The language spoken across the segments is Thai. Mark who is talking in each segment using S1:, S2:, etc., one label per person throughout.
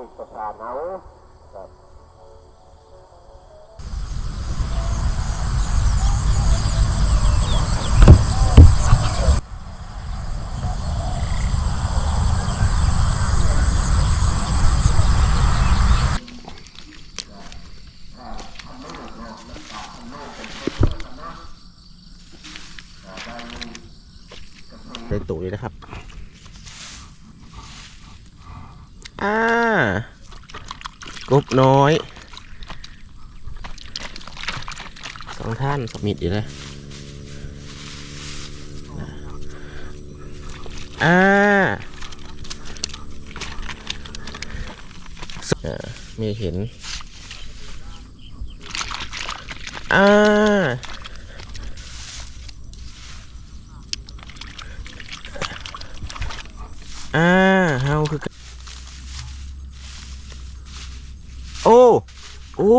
S1: วิกาเอาครับ
S2: ในตู้นี้นะครับ อ่า กบน้อยสองท่านสมิดอยู่นะอ่าไม่เห็น อ่า อ่าเฮาคือกันโอ้ โอ้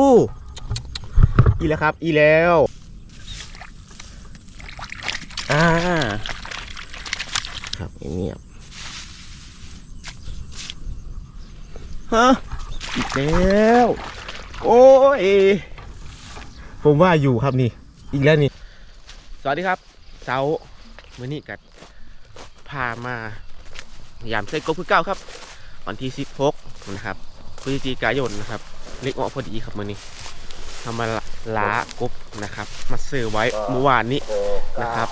S2: อีแล้วครับ อีแล้ว อ่า ครับเงียบฮะอีกแล้ว โอ้ย ผมว่าอยู่ครับนี่ อีกแล้วนี่ สวัสดีครับ เสาร์มื่อนี้กัดพามายามใส่กบคือเก้าครับ วันที่16นะครับพฤศจิกายนนะครับ เล็กออกพอดีครับมื่อนี้ทำมาล้ากบนะครับ มาซื้อไว้เมื่อวานนี้นะครับ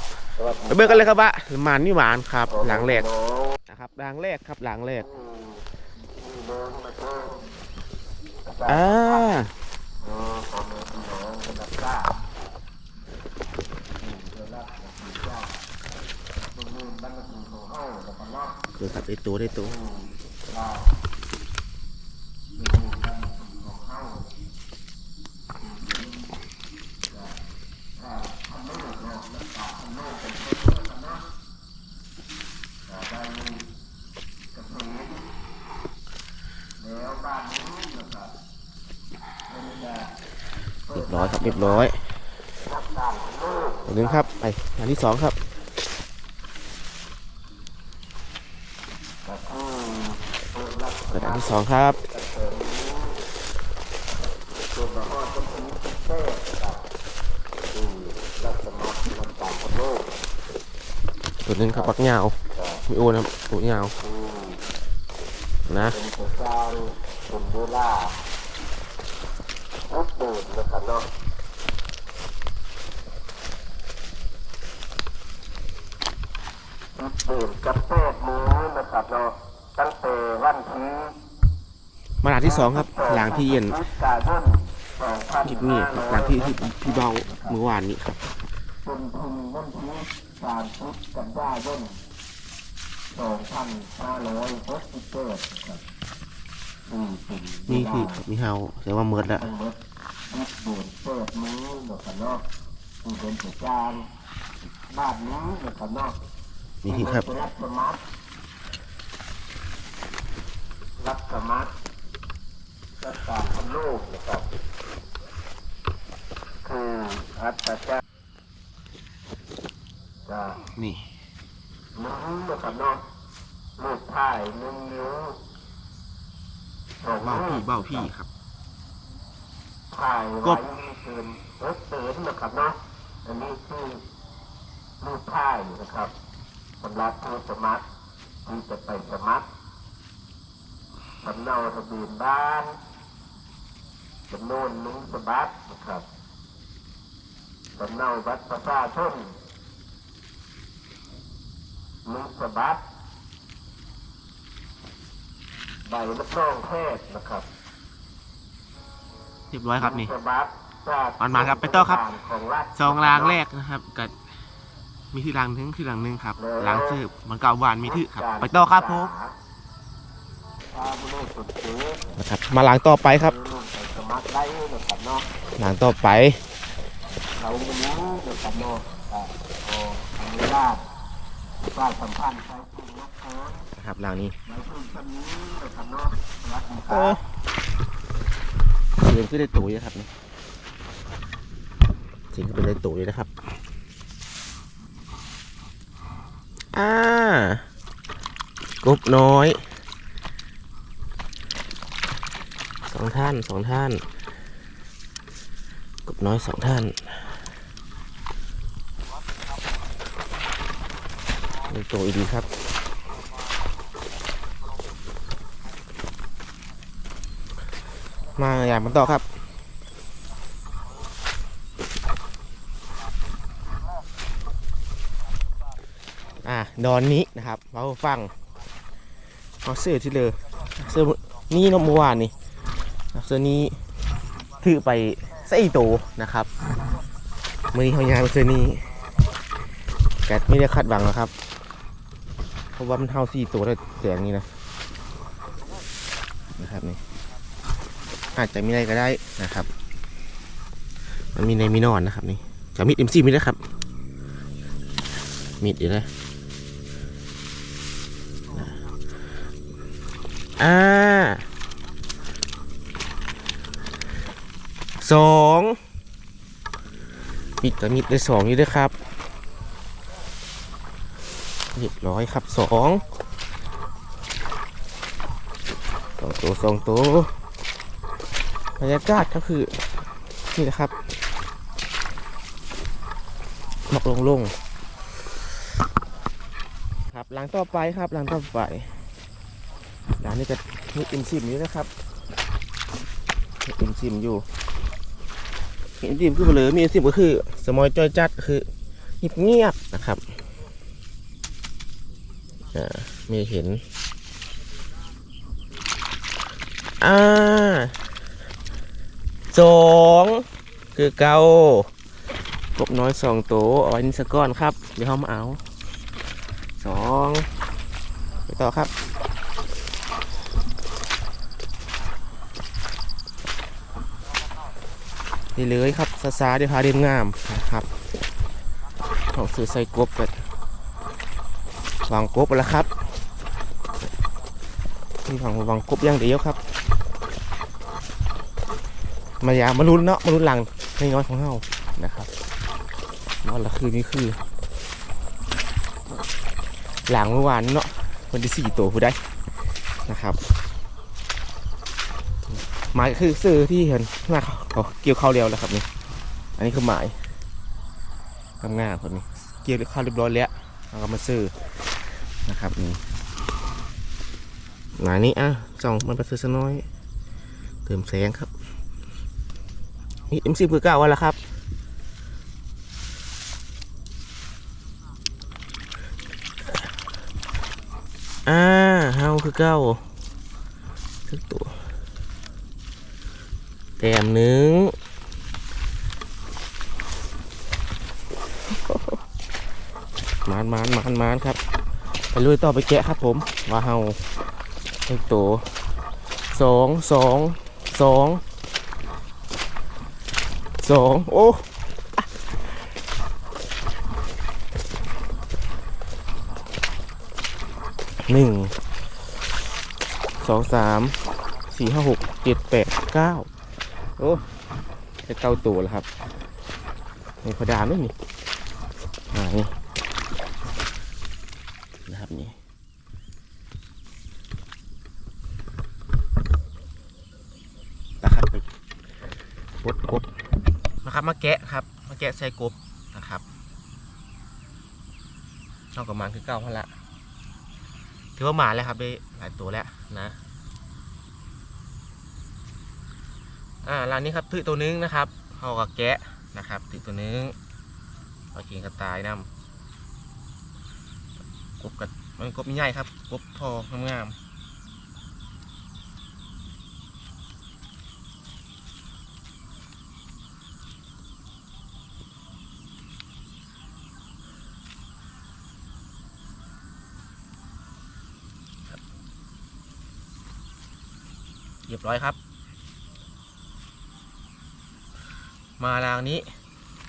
S2: ไปเบิ่งกันเลยครับว่าหมันนี่หวานครับ หลังแรกนะครับหลังแรกครับหลังแรกอ่าเดี๋ยวครับได้ตัวได้ตัว ร้อยครับเรียบร้อยอันนึงครับไปอันที่สองครับเกิดอันที่สองครับตัวหนึงครับปักเหงามีโอนะครับตัวเหงานะ
S1: นตัวสร้างเป็นเวลาอัปเดตนะครับเนาะอัปเดตกับแพทย์มือนะครับเนาะตั้งแต่วันที่
S2: มาหลังที่สองครับ หลังที่เย็น
S1: พฤศจิกายน
S2: คลิปนี้ครับหลังที่ที่พี่เบาเมื่อวานนี้ครับ
S1: จนถึงวันที่สามพฤศจิกายนสองพันห้าร้อยหกสิบเจ็ดครับอืมเป็นเว
S2: นี่
S1: ลา
S2: คือมีเฮาแต่ว่าเมิดแล้ว
S1: ทั้งหมดยึดบูนเปิดมือหนกกันเนาะผู้เป็นผู้การบ้านนี้หนกกันเนาะ
S2: นี่คือครับ
S1: ผู้รับสมัครรับสมัครรักษาคนลูกนะครับคืออัตจักรจะ
S2: นี่
S1: นิ้วหนกกันเนาะลูกถ่ายหนึ่งนิ้วสอง
S2: เบ้า
S1: นิ้ว
S2: พี่เบ้าพี่ครับ
S1: ถ่ายไว้มีเตือนรถเตือนนะครับเนาะอันนี้คือรูปถ่ายนะครับสำหรับผู้สมัครที่จะไปสมัครสำเนาทะเบียนบ้านจำนวนหนึ่งฉบับนะครับสำเนาบัตรประชาชนหนึ่งฉบับใบรับรองแพทย์นะครับ
S2: เรียบร้อยครับนี่
S1: ฉบับจาก
S2: มันมาครับไปต่อครับ
S1: ของรัฐ
S2: ซองรางแรกนะครับก็มีที่รางหนึงที่รางหนึงครับรางสืบมันเก่าหวานมีถือครับ ไปต่อครับผม
S1: ตามรูปสุดซื้อ
S2: นะครับมาหลังต่อไปครับ
S1: รูปใส่สมัครได้นะครับเนาะ
S2: หลังต่อไป
S1: เขาไม่รู้นะครับเนาะอ่าโอ้อนุญาตฝ่ายสัมพันธ์ใช้ผู้ยกโทษ
S2: นะครับหลังนี้
S1: ในพื้นที่นี้นะครับเนาะรัฐมี
S2: โอ้
S1: การ
S2: เดินขึ้นได้ตุ๋ยนะครับนี่จริงก็เป็นได้ตุ๋ยนะครับอ่ากบน้อยสองท่านสองท่านกบน้อยสองท่านดูตัวอีดีครับ มาอย่างมันต่อครับอ่าดอนนี้นะครับเราฟังเอาเสื้อที่เลยเสื้อนี่เนมเมื่อวานนี่เสื้อนี้ถือไปใส่โตนะครับมือนี้เขายางเสื้อนี้แกไม่ได้คาดหวังนะครับ เพราะว่ามันเท่าสี่ตัวได้แสงนี้นะนะครับนี่ อาจจะมีอะไรก็ได้นะครับ มันมีในมีนอนนะครับนี่จะมิดเอ็มซีมีนะครับมิดอยู่นะอ่าสองมิดกับมิดได้สองอยู่ด้วยครับเรียบร้อยครับสองสองตัวสองตัว บรรยากาศก็คือ นี่นะครับหมอกลงๆครับหลังต่อไปครับหลังต่อไปหลังนี้จะมีอิมซิมอยู่นะครับอิมซิมอยู่อิมซิมคือเบลอมีอิมซิมก็คือ สมอยจอยจัดคือเงียบเงียบนะครับอ่ม่เห็นอ่า สองคือเกากบน้อยสองตัวเอาไว้นี่สก้อนครับ เดี๋ยวเขามาเอาสองไปต่อครับนี่เลยครับซาซาเดี๋ยวพาเรียมงามนะครับของซื้อใส่กบกันวางกบแล้วครับนี่ฝั่งวางกบอย่างเดียวครับ มายามาลุ้นเนาะมาลุ้นหลังในน้อยของเฮานะครับนอนละคืนนี้คือ หลังเมื่อวานเนาะวันที่สี่ตัวผู้ได้นะครับหมายคือซื้อที่เห็นมาเขาเกี่ยวข้าวเรียวแล้วครับนี่อันนี้คือหมายทำงานคนนี้เกี่ยวข้าวเรียบร้อยแล้วเราก็มาซื้อนะครับนี่หมายนี้อะสองมันไปซื้อสักน้อย เติมแสงครับ นี่เอ็มซีคือเก้าวันละครับ อ่าเฮาคือเก้าสักตัวแต้มหนึ่งมานมานมานมานครับ ไปลุยต่อไปแกะครับผม ว่าเฮาสักตัวสองสองสอง สองโอ้หนึ่งสองสามสี่ห้าหกเจ็ดแปดเก้าโอ้จะเก้าตัวแล้วครับนี่พดามด้วยนี่อ่านี่นะครับนี่นะครับไปกดกบนะ ครับมาแกะครับมาแกะใส่กบนะครับเท่ากับมันคือเก้าพันละถือว่าหมาแล้วครับได้หลายตัวแล้วนะอ่าร้านนี้ครับถือตัวนึงนะครับเขากับแกะนะครับถือตัวนึงเอาเขียงกระต่ายนำกบกับมันกบมีใหญ่ครับกบทองงามๆ เรียบร้อยครับ มารางนี้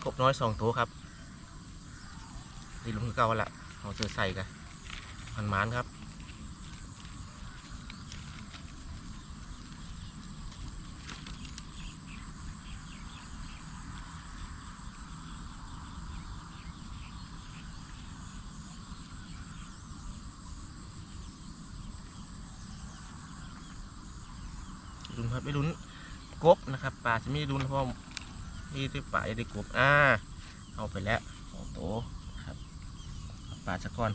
S2: กบน้อยสองตัวครับดีลุงเก่าละเอาเจอใส่กันพันหมานครับ ครับไปลุ้นกบนะครับปลาจะไม่ลุ้นเพราะว่ามีที่ปลาจะได้กบอ่าเอาไปแล้วสองตัวนะครับปลาชะก้อน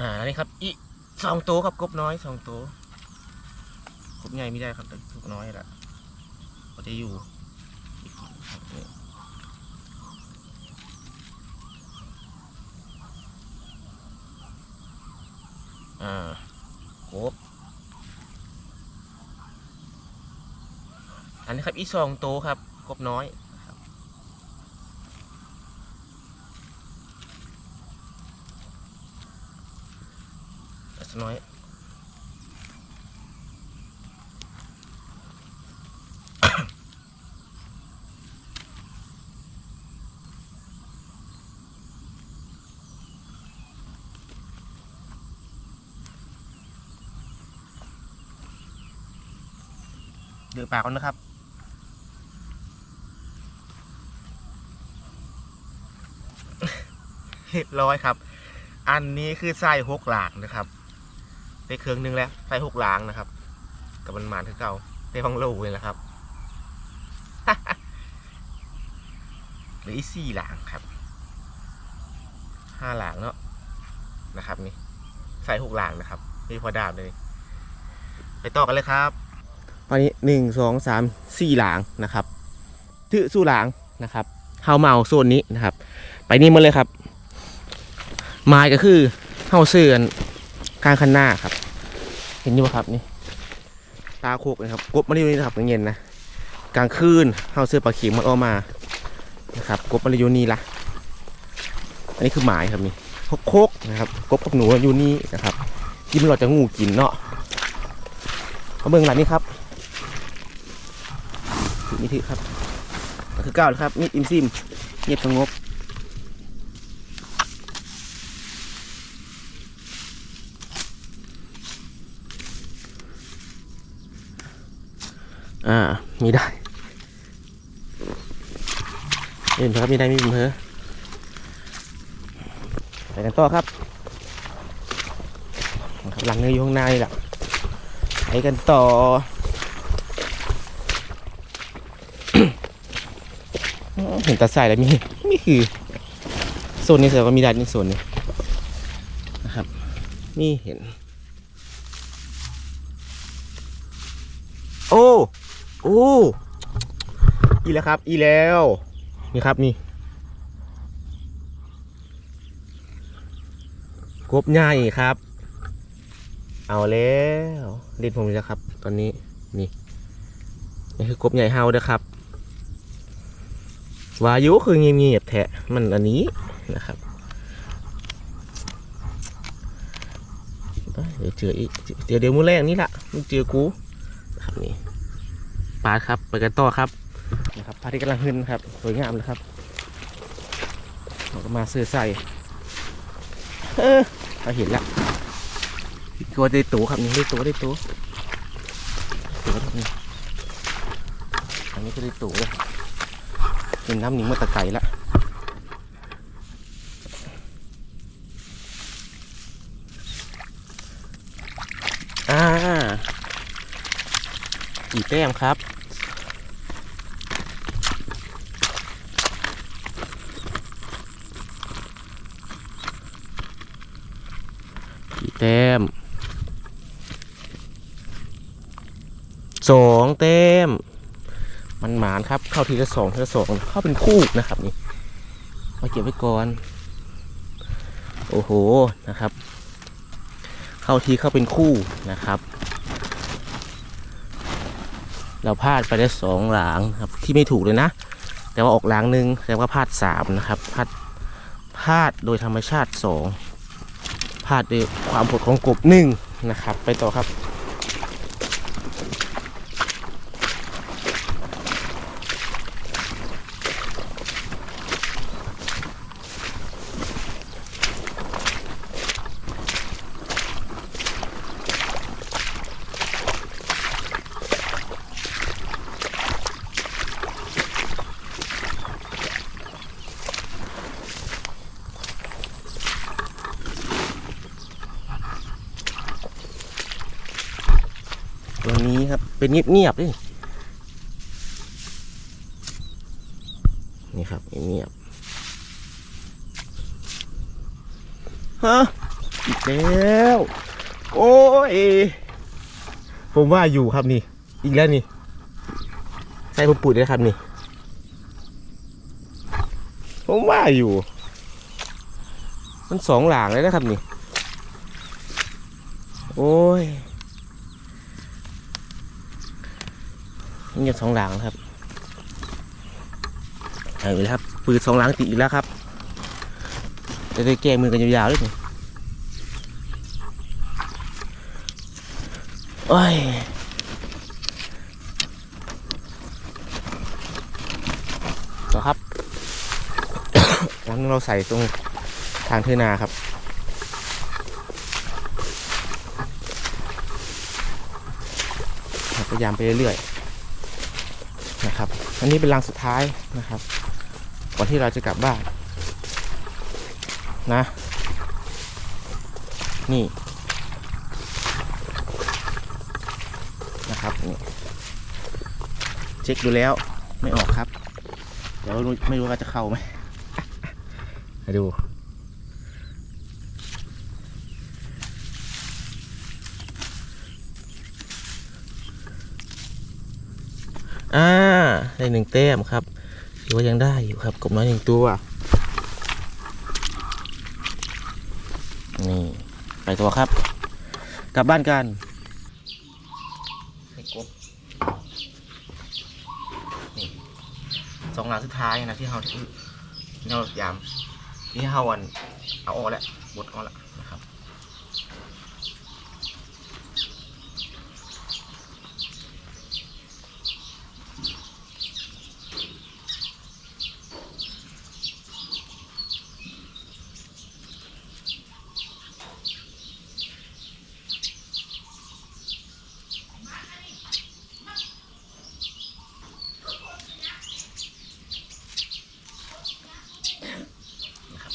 S2: อ่าอันนี้ครับอีสองตัวครับกบน้อยสองตัวกบใหญ่ไม่ได้ครับแต่กบน้อยแหละก็จะอยู่อ่ากบอันนี้ครับอีสองตัวครับกบน้อย ครับแต่น้อยเดือปากก่อนนะครับ เรียบร้อยครับ อันนี้คือไส้หกหลางนะครับ ได้เครื่องหนึงแล้วไส้หกหลางนะครับกับมันหมานคือเก่าได้ฟังโลเลยแหละครับหลืออีสี่หลางครับห้าหลางเนาะนะครับ นี่ ใส่หกหลางนะครับนี่พอดาบเลย ไปต่อกันเลยครับตอนนี้หนึ่งสองสามสี่หลางนะครับถือสู้หลางนะครับเฮาเมาโซนนี้นะครับ ไปนี่มาเลยครับไม้ก็คือเฮาเสื่อน กลางคันหน้าครับ เห็นอยู่ปะครับนี่ตาโคกนะครับกบมันอยู่นี่นะครับเย็นๆนะกลางคืนเฮาเสื้อปลาขียงมันออกมานะครับกบมันอยู่นี่ละอันนี้คือหมายครับนี่โคกนะครับกบกับหนูอยู่นี่นะครับกินเราจะงูกินเนาะเอาเบื้องหลังนี่ครับถือมีถือครับ คือเก้าครับมีดอิมซิมเงียบสงบ อ่า มีได้เห็นครับมีได้มีมือไปกันต่อครับครับหลังเนื้อยู่ข้างในแหละไปกันต่อเห็นตาใส่แล้วมีนี่คือโซนนี้แสดงว่ามีดันในโซนนี้นะครับ นี่เห็น โอ้ อ้ อีแล้วครับ อีแล้ว นี่ครับนี่ กบใหญ่ครับ เอาแล้วเล่นผมแล้วครับ ตอนนี้นี่นี่คือกบใหญ่เฮาเด้อครับวายุคือเงียบๆแทะมันอันนี้นะครับเดี๋ยวเจออีกเดี๋ยวเดี๋ยวมือแรกนี่แหละมึงเจอกูนะครับนี่ ปลาครับไปกันต่อครับนะครับพาที่กำลังขึ้นครับสวยงามเลยครับเราก็มาซื้อใส่เออเราเห็นแล้วตัวได้ตัวครับนี่ได้ตัวได้ตัวตัวครับนี่อันนี้ก็ได้ตัวเลยเป็นน้ำหนิงมาตะไก่ละอ่า กี่แต้มครับกี่แต้มสองแต้ม มันหมานครับ เข้าทีละสองทีละสองเข้าเป็นคู่นะครับนี่มาเก็บไว้ก่อน โอ้โหนะครับ เข้าทีเข้าเป็นคู่นะครับ เราพลาดไปได้สองหลางครับที่ไม่ถูกเลยนะ แต่ว่าออกหลางหนึ่งแล้ว่าพลาดสามนะครับพลาดพลาดโดยธรรมชาติสองพลาดด้วยความผดของกบหนึ่งนะครับ ไปต่อครับ เป็นเงียบๆด้วยนี่ครับเงียบฮะอีกแล้ว โอ้ย ผมว่าอยู่ครับนี่ อีกแล้วนี่ ใส่ผมปุ๋ยด้วยครับนี่ ผมว่าอยู่ มันสองหลางเลยนะครับนี่ โอ้ย เงียบสองหลางครับเอาอีกแล้วครับปืนสองหลางติดอีกแล้วครับจะได้แก้มือกันยาวๆเลยนี่โอ้ยต่อครับหลังเราใส่ตรงทางเทนาครับพยายามไปเรื่อยๆ นะครับ อันนี้เป็นรังสุดท้ายนะครับก่อนที่เราจะกลับบ้านนะ นี่นะครับนี่เช็คดูแล้วไม่ออกครับ เดี๋ยวไม่รู้ว่าจะเข้าไหมมาดู อ่าได้หนึ่งแต้มครับถือว่ายังได้อยู่ครับกบน้อยหนึ่งตัว นี่ไปตัวครับ กลับบ้านกันให้กบนี่สองหลังสุดท้ายนะที่เราที่เรายามนี่เฮาวันเอาออกแล้วบดออกแล้วนะครับ นะครับ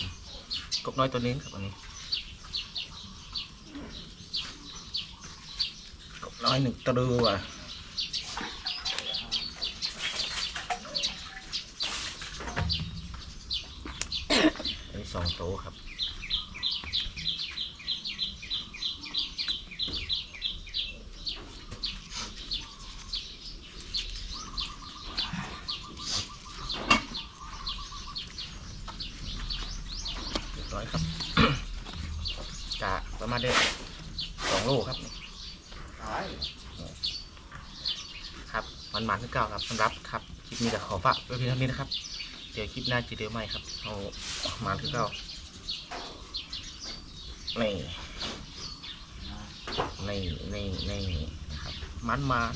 S2: กบ น้อยตัวนี้ครับอันนี้กบน้อยหนึ่งตัวอันนี้สองตัวครับเรียบร้อยครับ กะประมาณได้สอง โลครับครับมันมันที่เก่าครับสำหรับครับคลิปนี้จะขอฝากไว้เพียงเท่านี้นะครับ เดี๋ยวคลิปหน้าจะเดียวใหม่ครับเอามาที่เก่านี่นี่นี่นี่นะครับมันมัน